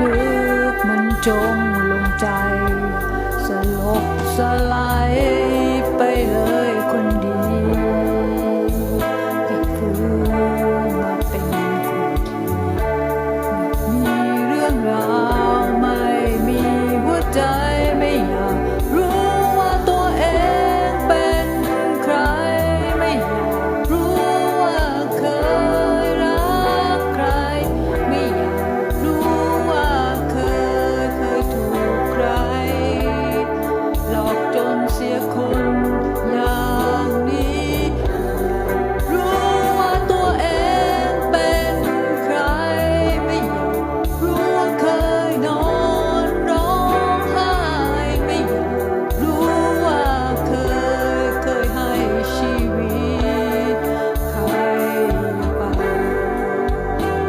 ลึกมันจมลงใจ สลบสลายไปเลย